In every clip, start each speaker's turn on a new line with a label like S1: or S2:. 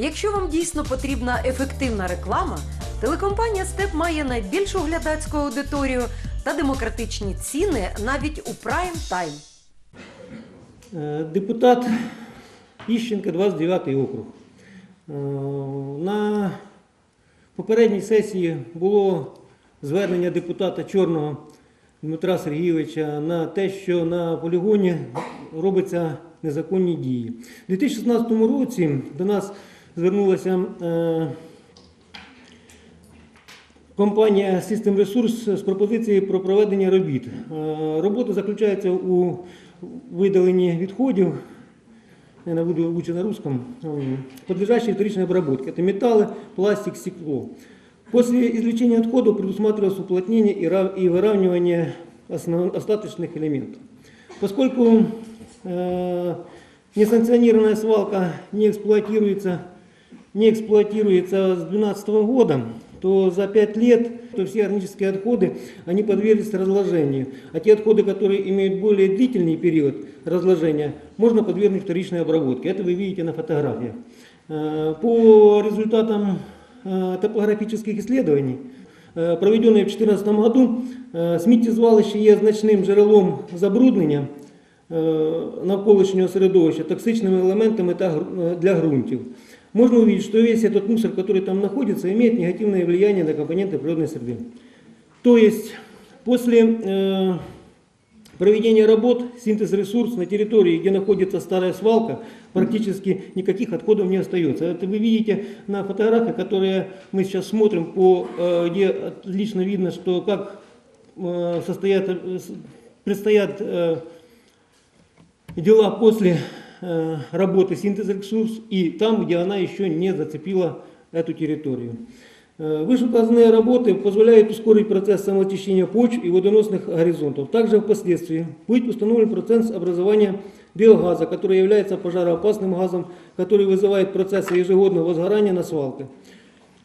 S1: Якщо вам дійсно потрібна ефективна реклама, телекомпанія Степ має найбільшу глядацьку аудиторію та демократичні ціни навіть у прайм тайм.
S2: Е, Депутат Іщенка, 29 округ. Е, На попередній сесії було звернення депутата Чорного Дмитра Сергійовича на те, що на полігоні робляться незаконні дії. У 2016 році до нас звернулася е, Компанія System Resource з пропозицією про проведення робіт. Е, Робота заключається у видаленні відходів, я буду лучше на русском, м, подлежащей вторичной обработке. Это металлы, пластик, стекло. После извлечения отходов предусматривалось уплотнение и рав- и выравнивание основ- остаточных элементов. Поскольку э, несанкционированная свалка не эксплуатируется не эксплуатируется с 2012 года, то за 5 лет то все органические отходы они подверглись разложению. А те отходы, которые имеют более длительный период разложения, можно подвергнуть вторичной обработке. Это вы видите на фотографиях. Э, По результатам э, топографических исследований, э, проведенных в 2014 году, э, сміттєзвалище є значним джерелом забруднення е, навколишнього середовища токсичными элементами та гру- э, для грунтів. Можно увидеть, что весь этот мусор, который там находится, имеет негативное влияние на компоненты природной среды. То есть после э, проведения работ синтез ресурс на территории, где находится старая свалка, практически никаких отходов не остается. Это вы видите на фотографии, которые мы сейчас смотрим, по, э, где отлично видно, что как э, состоят, э, предстоят э, дела после работы синтез ресурс и там, где она еще не зацепила эту территорию. Э, Вышеуказанные работы позволяют ускорить процесс самоочищения почв и водоносных горизонтов. Также впоследствии будет установлен процесс образования биогаза, который является пожароопасным газом, который вызывает процессы ежегодного возгорания на свалке.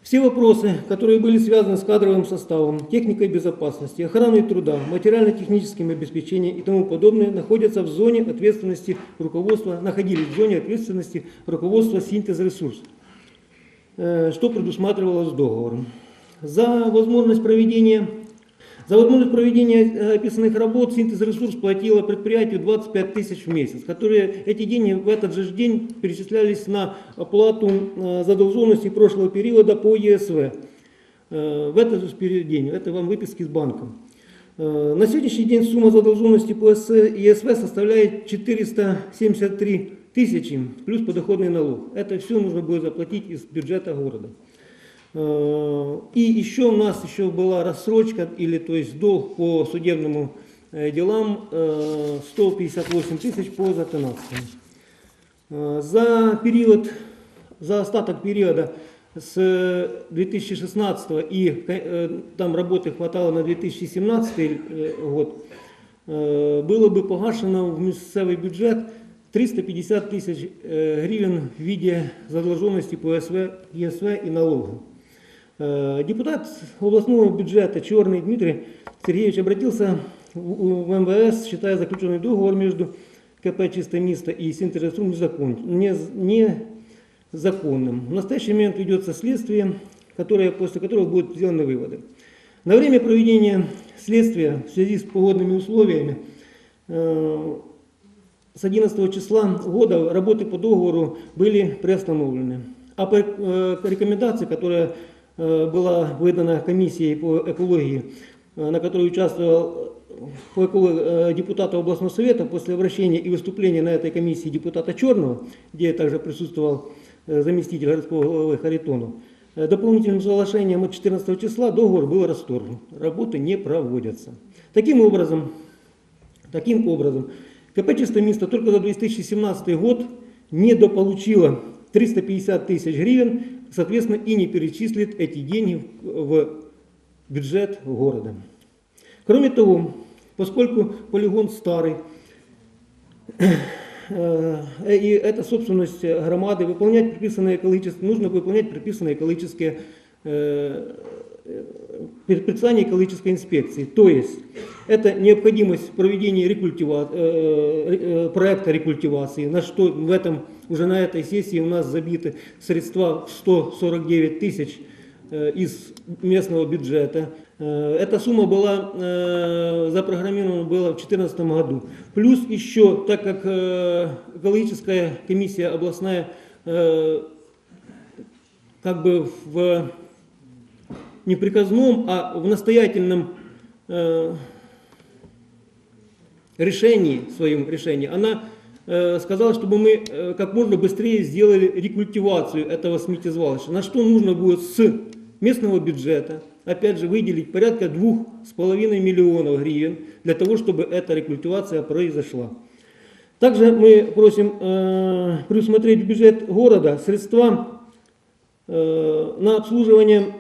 S2: Все вопросы, которые были связаны с кадровым составом, техникой безопасности, охраной труда, материально-техническим обеспечением и тому подобное, находятся в зоне ответственности руководства, находились в зоне ответственности руководства синтез ресурс, э, что предусматривалось договором. За возможность проведения за возможность проведения э, описанных работ синтез ресурс платила предприятию 25 тысяч в месяц, которые эти деньги в этот же день перечислялись на оплату э, задолженности прошлого периода по ЕСВ. Э, В этот же день, это вам выписки с банком. На сегодняшний день сумма задолженности по ЕСВ составляет 473 тысячи плюс подоходный налог. Это все нужно будет заплатить из бюджета города. Э, И еще у нас еще была рассрочка, или то есть долг по судебному э, делам э, 158 тысяч по затонации. Э, За период, за остаток периода с 2016 и э, там работы хватало на 2017 э, год, э, было бы погашено в місцевий бюджет 350 тысяч э, гривен в виде задолженности по СВ, ЕСВ и налогу. Э, Депутат областного бюджета Черный Дмитрий Сергеевич обратился в МВС, считая заключенный договор между КП «Чистое место» и не, незаконным. В настоящий момент ведется следствие, которое, после которого будут сделаны выводы. На время проведения следствия в связи с погодными условиями э, с 11 числа года работы по договору были приостановлены. А по э, рекомендации, которая была выдана комиссией по экологии, э, на которой участвовал по эко- э, депутата областного совета после обращения и выступления на этой комиссии депутата Черного, где также присутствовал э, заместитель городского главы Харитонов, э, дополнительным соглашением от 14 числа договор был расторгнут. Работы не проводятся. Таким образом, Таким образом, КП «Чистое место» только за 2017 год недополучило 350 тысяч гривен, соответственно, и не перечислит эти деньги в бюджет города. Кроме того, поскольку полигон старый, э, и это собственность громады, выполнять предписанные экологические, нужно выполнять предписанные экологические э, предписание экологической инспекции. То есть это необходимость проведения рекультива- э, э, проекта рекультивации, на что в этом, уже на этой сессии у нас забиты средства в 149 тысяч э, из местного бюджета. Э, Эта сумма была э, запрограммирована была в 2014 году. Плюс еще, так как э, экологическая комиссия областная э, как бы в не приказном, а в настоятельном э, решении, своем решении, она э, сказала, чтобы мы э, как можно быстрее сделали рекультивацию этого сметизвалища. На что нужно будет с местного бюджета, опять же, выделить порядка двух с половиной миллионов гривен для того, чтобы эта рекультивация произошла. Также мы просим э, предусмотреть бюджет города средства э, на обслуживание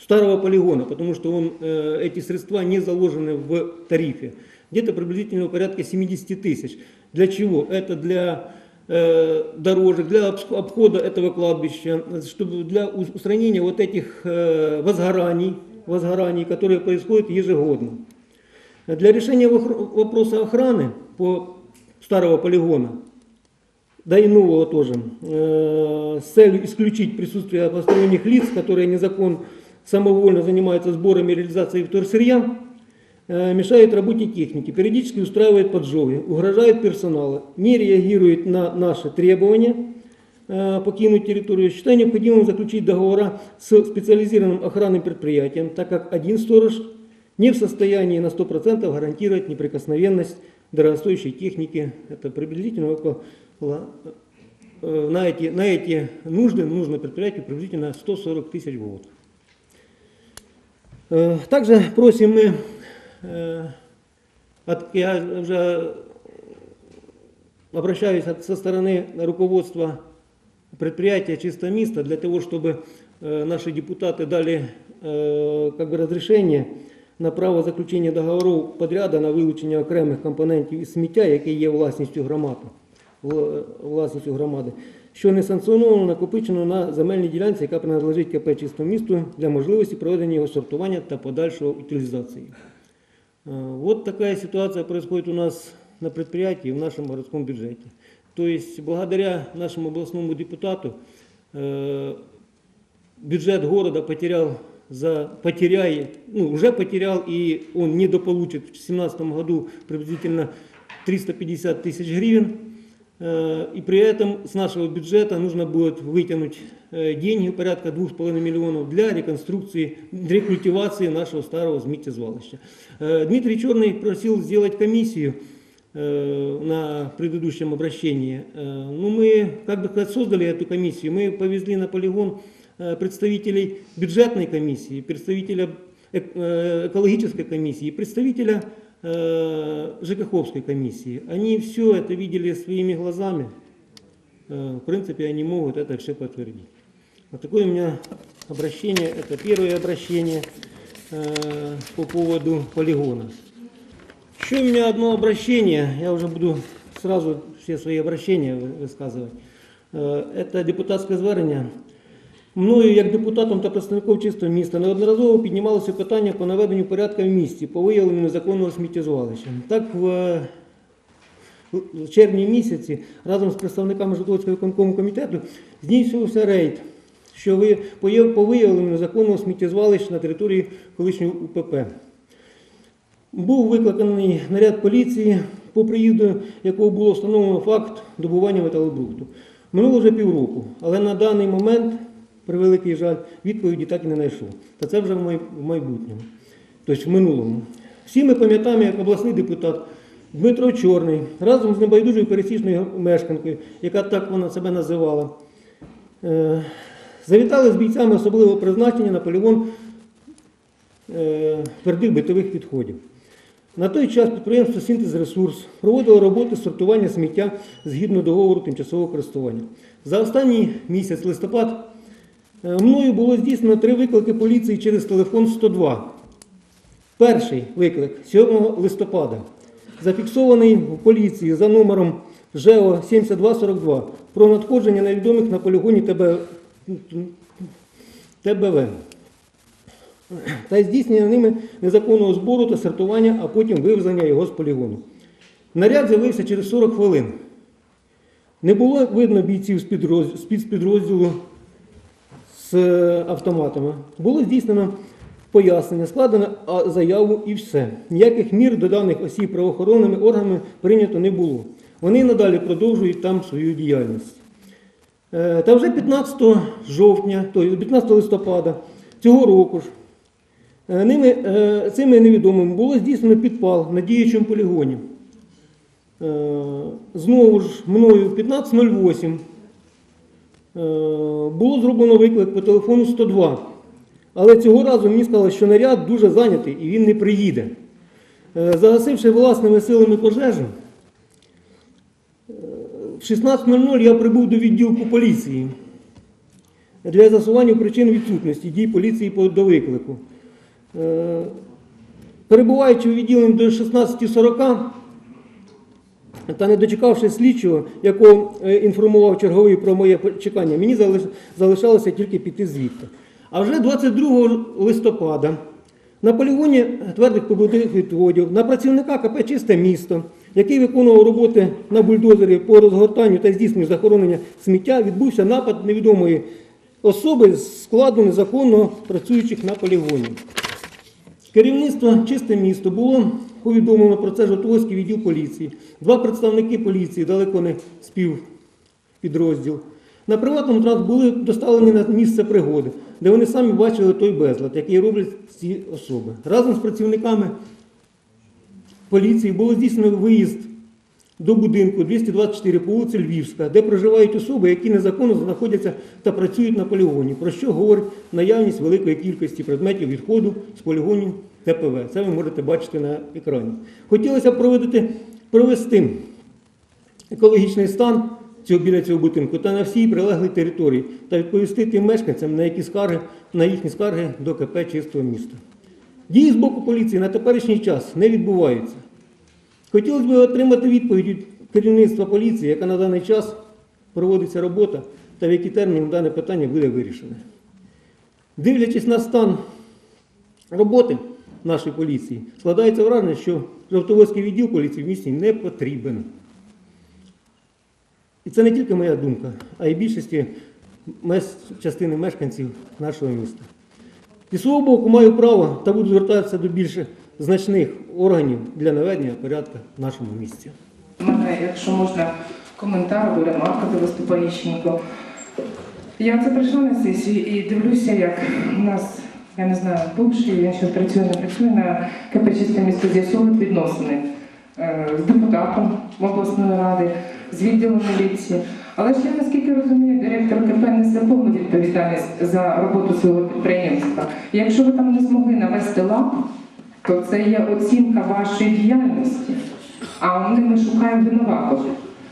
S2: старого полигона, потому что он, э, эти средства не заложены в тарифе. Где-то приблизительно порядка 70 тысяч. Для чего? Это для э, дорожек, для обс- обхода этого кладбища, чтобы для ус- устранения вот этих э, возгораний, возгораний, которые происходят ежегодно. Для решения вохр- вопроса охраны по старого полигона да и нового тоже, э, с целью исключить присутствие посторонних лиц, которые незаконно самовольно занимаются сбором и реализацией вторсырья, э, мешают работе техники, периодически устраивает поджоги, угрожает персоналу, не реагирует на наши требования э, покинуть территорию. Считаю необходимым заключить договора с специализированным охранным предприятием, так как один сторож не в состоянии на 100% гарантировать неприкосновенность дорогостоящей техники. Это приблизительно около, на, эти, на эти нужды нужно предприятию приблизительно 140 тысяч в год. Э, Также просим мы, э, от, я уже обращаюсь от- со стороны руководства предприятия «Чисто место» для того, чтобы э, наши депутаты дали э, как бы разрешение на право заключення договорів подряда на вилучення окремих компонентів із сміття, яке є власністю громади, вла- власністю громади, що не санкціоновано накопичено на земельній ділянці, яка принадлежить КП «Чисто місту» для можливості проведення його сортування та подальшого утилізації. Э, Вот такая ситуация происходит у нас на предприятии, в нашем городском бюджете. То есть благодаря нашему областному депутату э, бюджет города потерял за потеряет, ну, уже потерял, и он недополучит в 2017 году приблизительно 350 тысяч гривен. Э, И при этом с нашего бюджета нужно будет вытянуть э, деньги, порядка 2,5 миллионов, для реконструкции, рекультивации нашего старого зміттєзвалища. Э, Дмитрий Черный просил сделать комиссию э, на предыдущем обращении. Э, Ну, мы, как бы сказать, создали эту комиссию. Мы повезли на полигон э, представителей бюджетной комиссии, представителя эк- э, экологической комиссии, представителя э, ЖКХовской комиссии. Они все это видели своими глазами. Э, В принципе, они могут это все подтвердить. Вот такое у меня обращение. Это первое обращение э, по поводу полигона. Еще у меня одно обращение, я уже буду сразу все свои обращения вы- высказывать. Е, Це депутатське звернення. Мною, як депутатом та представником чистого міста, неодноразово піднімалося питання по наведенню порядку в місті по виявленню незаконного сміттєзвалища. Так, в, е, червні місяці разом з представниками Житомирського виконкому комітету здійснювався рейд, що ви по виявленню незаконного сміттєзвалища на території колишнього УПП. Був викликаний наряд поліції, по приїзду якого було встановлено факт добування металобрухту. Минуло вже півроку, але на даний момент, при великий жаль, відповіді так і не знайшов. Та це вже в майбутньому, тобто в минулому. Всі ми пам'ятаємо, як обласний депутат Дмитро Чорний разом з небайдужою пересічною мешканкою, яка так вона себе називала, е, завітали з бійцями особливого призначення на полігон е, твердих битових відходів. На той час підприємство Синтез Ресурс проводило роботи сортування сміття згідно договору тимчасового користування. За останній місяць листопад мною було здійснено три виклики поліції через телефон 102. Перший виклик 7 листопада, зафіксований в поліції за номером ЖЕО 7242 про надходження невідомих на полігоні ТБ ТБВ та здійснення ними незаконного збору та сортування, а потім вивезення його з полігону. Наряд з'явився через 40 хвилин. Не було видно бійців з підрозділу з е, автоматами. Було здійснено пояснення, складено заяву і все. Ніяких мір до даних осіб правоохоронними органами прийнято не було. Вони надалі продовжують там свою діяльність. Е, Та вже 15 жовтня, тобто 15 листопада цього року ж, е, ними, цими невідомими було здійснено підпал на діючому полігоні. Знову ж мною в 15.08 Е, було зроблено виклик по телефону 102. Але цього разу мені сказали, що наряд дуже зайнятий і він не приїде. Е, Загасивши власними силами пожежу, е, в 16.00 я прибув до відділку поліції для з'ясування причин відсутності дій поліції до виклику. Е, Перебуваючи у відділенні до 16.40, та не дочекавшись слідчого, якого е, інформував черговий про моє чекання, мені залишалося тільки піти звідти. А вже 22 листопада на полігоні твердих побутових відходів на працівника КП Чисте місто, який виконував роботи на бульдозері по розгортанню та здійсненню захоронення сміття, відбувся напад невідомої особи з складу незаконно працюючих на полігоні. Керівництво чисте місто було повідомлено про це Жовтоводський відділ поліції. Два представники поліції, далеко не співпідрозділ. На приватному транспорті були доставлені на місце пригоди, де вони самі бачили той безлад, який роблять ці особи. Разом з працівниками поліції було здійснено виїзд до будинку 224 по вулиці Львівська, де проживають особи, які незаконно знаходяться та працюють на полігоні, про що говорить наявність великої кількості предметів відходу з полігонів ТПВ. Це ви можете бачити на екрані. Хотілося б проводити, провести екологічний стан цього, біля цього будинку та на всій прилеглій території та відповісти тим мешканцям, на які скарги, на їхні скарги до КП чистого міста. Дії з боку поліції на теперішній час не відбуваються. Хотілося б отримати відповідь від керівництва поліції, яка на даний час проводиться робота та в який термін дане питання буде вирішене. Дивлячись на стан роботи нашої поліції, складається враження, що Жовтоводський відділ поліції в місті не потрібен. І це не тільки моя думка, а й більшості частини мешканців нашого міста. Зі свого боку маю право та буду звертатися до більш значних органів для наведення порядку в нашому місті.
S3: У мене, якщо можна, коментар або ремарка до виступаючого. Я це прийшла на сесію і дивлюся, як у нас, я не знаю, бувший, він ще працює, не працює на КП місто з'ясовують відносини е, з депутатом обласної ради, з відділом міліції. Але ж я наскільки розумію, директор КП несе повну відповідальність за роботу свого підприємства. І якщо ви там не змогли навести лад, то це є оцінка вашої діяльності. А вони ми шукаємо винуватого.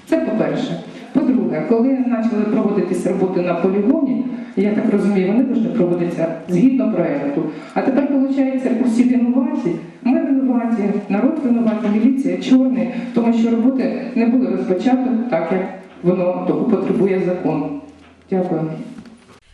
S3: Це по-перше. По-друге, коли почали проводитись роботи на полігоні, я так розумію, вони повинні проводитися згідно проєкту. А тепер, виходить, усі винуваті, ми винуваті, народ винуватий, міліція чорний, тому що роботи не були розпочато так, як воно того потребує закон. Дякую.